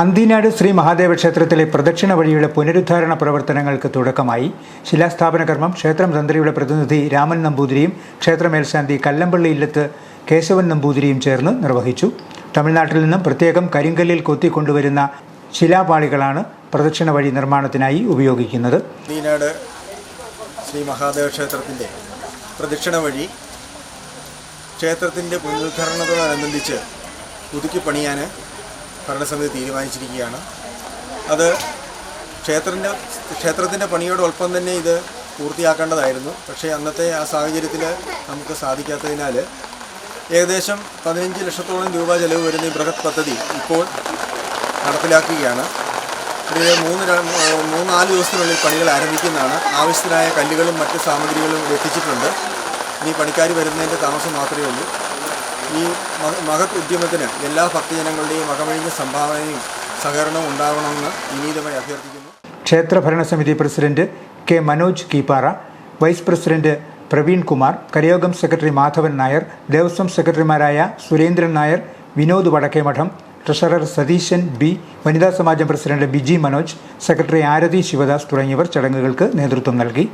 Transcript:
അന്തിനാട് ശ്രീ മഹാദേവ ക്ഷേത്രത്തിലെ പ്രദക്ഷിണ വഴിയുടെ പുനരുദ്ധാരണ പ്രവർത്തനങ്ങൾക്ക് തുടക്കമായി. ശിലാസ്ഥാപന കർമ്മം ക്ഷേത്രം തന്ത്രിയുടെ പ്രതിനിധി രാമൻ നമ്പൂതിരിയും ക്ഷേത്ര മേൽശാന്തി കല്ലമ്പള്ളി ഇല്ലത്ത് കേശവൻ നമ്പൂതിരിയും ചേർന്ന് നിർവഹിച്ചു. തമിഴ്നാട്ടിൽ നിന്നും പ്രത്യേകം കരിങ്കല്ലിൽ കൊത്തിക്കൊണ്ടുവരുന്ന ശിലാപാളികളാണ് പ്രദക്ഷിണ വഴി നിർമ്മാണത്തിനായി ഉപയോഗിക്കുന്നത്. അന്തിനാട് ശ്രീ മഹാദേവ ക്ഷേത്രത്തിന്റെ പ്രദക്ഷിണ വഴി ക്ഷേത്രത്തിന്റെ പുനരുദ്ധാരണത്തോടനുബന്ധിച്ച് പുതുക്കി പണിയാൻ ഭരണസമിതി തീരുമാനിച്ചിരിക്കുകയാണ്. അത് ക്ഷേത്രത്തിന്റെ ക്ഷേത്രത്തിന്റെ പണിയോടൊപ്പം തന്നെ ഇത് പൂർത്തിയാക്കേണ്ടതായിരുന്നു. പക്ഷേ അന്നത്തെ ആ സാഹചര്യത്തിൽ നമുക്ക് സാധിക്കാത്തതിനാൽ ഏകദേശം പതിനഞ്ച് ലക്ഷത്തോളം രൂപ ചെലവ് വരുന്ന ഈ ബൃഹത് പദ്ധതി ഇപ്പോൾ നടപ്പിലാക്കുകയാണ്. ഒരു മൂന്ന് മൂന്നാൽ മൂന്ന് നാല് ദിവസത്തിനുള്ളിൽ പണികൾ ആരംഭിക്കുന്നതാണ്. ആവശ്യത്തിനായ കല്ലുകളും മറ്റ് സാമഗ്രികളും എത്തിച്ചിട്ടുണ്ട്. ഇനി പണിക്കാർ വരുന്നതിന്റെ താമസം മാത്രമേ ഉള്ളൂ. ഈ മഹത് ഉദ്യമത്തിന് എല്ലാ ഭക്തജനങ്ങളുടെയും അകമഴിഞ്ഞ സംഭാവനയും സഹകരണവും ഉണ്ടാകണമെന്ന് വിനീതമായി അഭ്യർത്ഥിക്കുന്നു. ക്ഷേത്ര ഭരണസമിതി president K Manoj Keeppara vice president Praveen Kumar കരയോഗം secretary Madhavan Nair Devaswom സെക്രട്ടറിമാരായ Surendran Nair Vinod Vadakkemadom treasurer Satheesan B Vanitha Samajam president Biji Manoj secretary Arathi Sivadas തുടങ്ങിയവർ ചടങ്ങുകൾക്ക് നേതൃത്വം നൽകി.